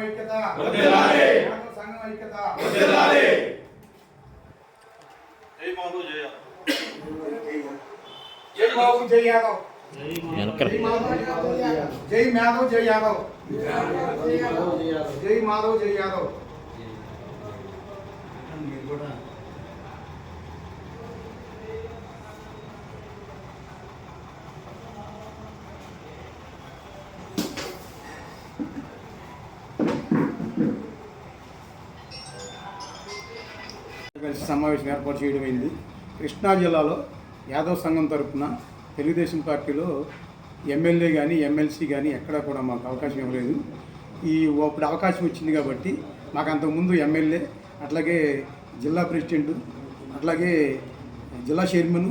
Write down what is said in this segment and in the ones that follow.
ఐక్యత. వర్ధిల్లాలి. యాదవ సంఘం ఐక్యత. వర్ధిల్లాలి. జై మాధవ్ జయ జై బాబు జై యాదవ్. వెనకర జై మాధవ్ జై యాదవ్. జై మాధవ్ జై యాదవ్. కలిసి సమావేశం ఏర్పాటు చేయడం కృష్ణా జిల్లాలో యాదవ్ సంఘం తరఫున తెలుగుదేశం పార్టీలో ఎమ్మెల్యే కానీ ఎమ్మెల్సీ కానీ ఎక్కడా కూడా మాకు అవకాశం ఇవ్వలేదు. ఈ ఇప్పుడు అవకాశం వచ్చింది కాబట్టి మాకు అంతకుముందు ఎమ్మెల్యే అట్లాగే జిల్లా ప్రెసిడెంట్ అట్లాగే జిల్లా చైర్మన్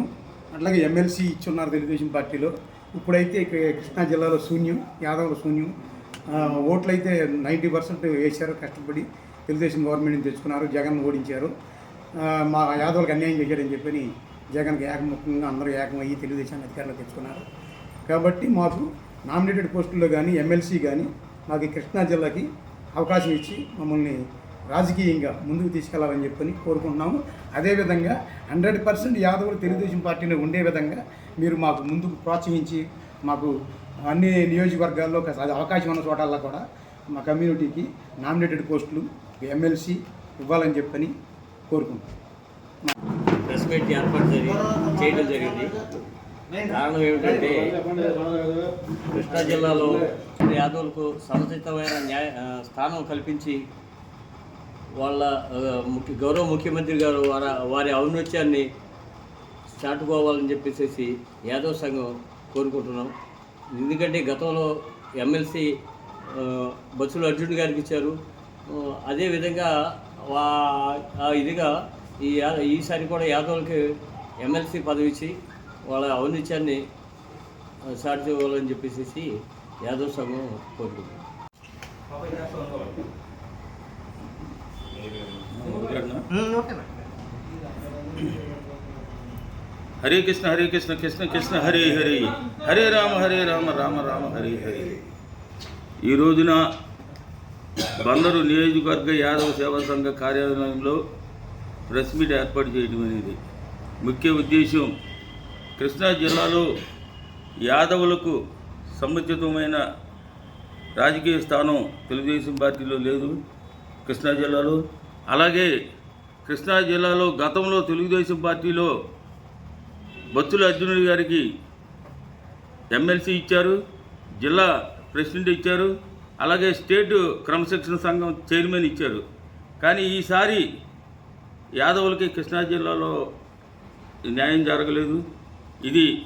అట్లాగే ఎమ్మెల్సీ ఇచ్చున్నారు తెలుగుదేశం పార్టీలో. ఇప్పుడైతే కృష్ణా జిల్లాలో శూన్యం యాదవ్లో శూన్యం. ఓట్లయితే నైంటీ పర్సెంట్ వేశారు కష్టపడి తెలుగుదేశం గవర్నమెంట్ని తెచ్చుకున్నారు జగన్ ఓడించారు. మా యాదవులకు అన్యాయం చేశారని చెప్పని జగన్కి ఏకముఖంగా అందరూ ఏకమయ్యి తెలుగుదేశాన్ని అధికారంలో తెచ్చుకున్నారు. కాబట్టి మాకు నామినేటెడ్ పోస్టుల్లో కానీ ఎమ్మెల్సీ కానీ మాకు కృష్ణా జిల్లాకి అవకాశం ఇచ్చి మమ్మల్ని రాజకీయంగా ముందుకు తీసుకెళ్ళాలని చెప్పని కోరుకుంటున్నాము. అదేవిధంగా హండ్రెడ్ పర్సెంట్ యాదవులు తెలుగుదేశం పార్టీలో ఉండే విధంగా మీరు మాకు ముందుకు ప్రోత్సహించి మాకు అన్ని నియోజకవర్గాల్లో అవకాశం ఉన్న చోటల్లో కూడా మా కమ్యూనిటీకి నామినేటెడ్ పోస్టులు ఎమ్మెల్సీ ఇవ్వాలని చెప్పని కోరుకుంటున్నాం. ప్రెస్ మీట్ ఏర్పాటు జరిగి చేయడం జరిగింది. కారణం ఏమిటంటే కృష్ణా జిల్లాలో యాదవులకు సముచితమైన న్యాయ స్థానం కల్పించి వాళ్ళ ముఖ్య గౌరవ ముఖ్యమంత్రి గారు వారి వారి ఔన్నత్యాన్ని చాటుకోవాలని చెప్పేసి యాదవ్ సంఘం కోరుకుంటున్నాం. ఎందుకంటే గతంలో ఎమ్మెల్సీ బచ్చుల అర్జున్ గారికి ఇచ్చారు. అదేవిధంగా ఇదిగా ఈ ఈసారి కూడా యాదవులకి ఎమ్మెల్సీ పదవి ఇచ్చి వాళ్ళ ఔన్నత్యాన్ని ఆ, చాటు చెప్పేసి యాదవ్ సంఘం కోరుకుంటున్నాం హరే కృష్ణ హరే కృష్ణ కృష్ణ కృష్ణ హరే హరే. హరే రామ హరే రామ రామ రామ హరే హరే. ఈ రోజున బందరు నియోజకవర్గ యాదవ సేవా సంఘ కార్యాలయంలో ప్రెస్ మీట్ ఏర్పాటు చేయడం అనేది ముఖ్య ఉద్దేశం. కృష్ణా జిల్లాలో యాదవులకు సముచితమైన రాజకీయ స్థానం తెలుగుదేశం పార్టీలో లేదు కృష్ణా జిల్లాలో. అలాగే కృష్ణా జిల్లాలో గతంలో తెలుగుదేశం పార్టీలో బొత్తుల అర్జునుడి గారికి ఎమ్మెల్సీ ఇచ్చారు జిల్లా ప్రెసిడెంట్ ఇచ్చారు అలాగే స్టేట్ క్రమశిక్షణ సంఘం చైర్మన్ ఇచ్చారు. కానీ ఈసారి యాదవులకి కృష్ణా జిల్లాలో న్యాయం జరగలేదు. ఇది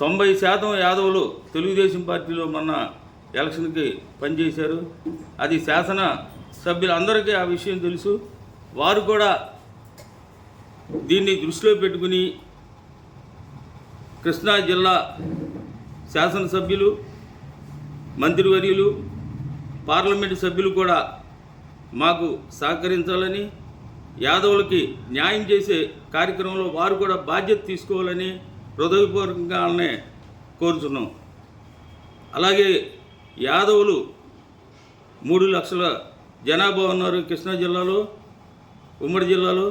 తొంభై శాతం యాదవులు తెలుగుదేశం పార్టీలో మొన్న ఎలక్షన్కి పనిచేశారు. అది శాసన సభ్యులందరికీ ఆ విషయం తెలుసు. వారు కూడా దీన్ని దృష్టిలో పెట్టుకుని కృష్ణా జిల్లా శాసనసభ్యులు మంత్రివర్యులు పార్లమెంటు సభ్యులు కూడా మాకు సహకరించాలని యాదవులకి న్యాయం చేసే కార్యక్రమంలో వారు కూడా బాధ్యత తీసుకోవాలని హృదయపూర్వకంగానే కోరుతున్నాం అలాగే యాదవులు మూడు లక్షల జనాభా ఉన్నారు కృష్ణా జిల్లాలో ఉమ్మడి జిల్లాలో.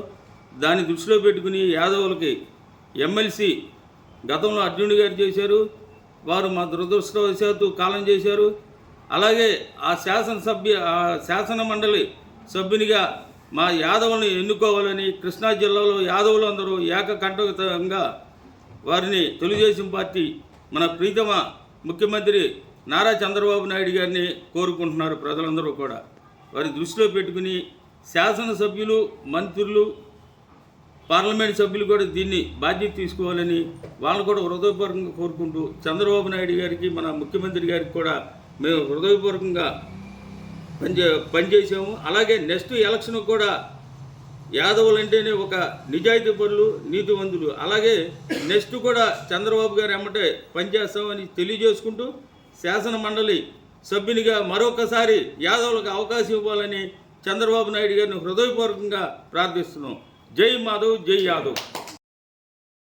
దాన్ని దృష్టిలో పెట్టుకుని యాదవులకి ఎమ్మెల్సీ గతంలో అర్జునుడి గారు చేశారు. వారు మా దురదృష్టవశాత్తు కాలం చేశారు. అలాగే ఆ శాసనసభ్య ఆ శాసన మండలి సభ్యునిగా మా యాదవులను ఎన్నుకోవాలని కృష్ణా జిల్లాలో యాదవులు అందరూ ఏకకంఠంగా వారిని తెలుగుదేశం పార్టీ మన ప్రీతమ ముఖ్యమంత్రి నారా చంద్రబాబు నాయుడు గారిని కోరుకుంటున్నారు ప్రజలందరూ కూడా. వారి దృష్టిలో పెట్టుకుని శాసనసభ్యులు మంత్రులు పార్లమెంట్ సభ్యులు కూడా దీన్ని బాధ్యత తీసుకోవాలని వాళ్ళు కూడా హృదయపూర్వకంగా కోరుకుంటూ చంద్రబాబు నాయుడు గారికి మన ముఖ్యమంత్రి గారికి కూడా మేము హృదయపూర్వకంగా పనిచే పనిచేసాము అలాగే నెక్స్ట్ ఎలక్షన్ కూడా యాదవులు అంటేనే ఒక నిజాయితీ పనులు నీతివంతులు అలాగే నెక్స్ట్ కూడా చంద్రబాబు గారు ఎమ్మటే పనిచేస్తామని తెలియజేసుకుంటూ శాసన మండలి సభ్యునిగా మరొకసారి యాదవులకు అవకాశం ఇవ్వాలని చంద్రబాబు నాయుడు గారిని హృదయపూర్వకంగా ప్రార్థిస్తున్నాం. జై మాధవ్ జై యాదవ్.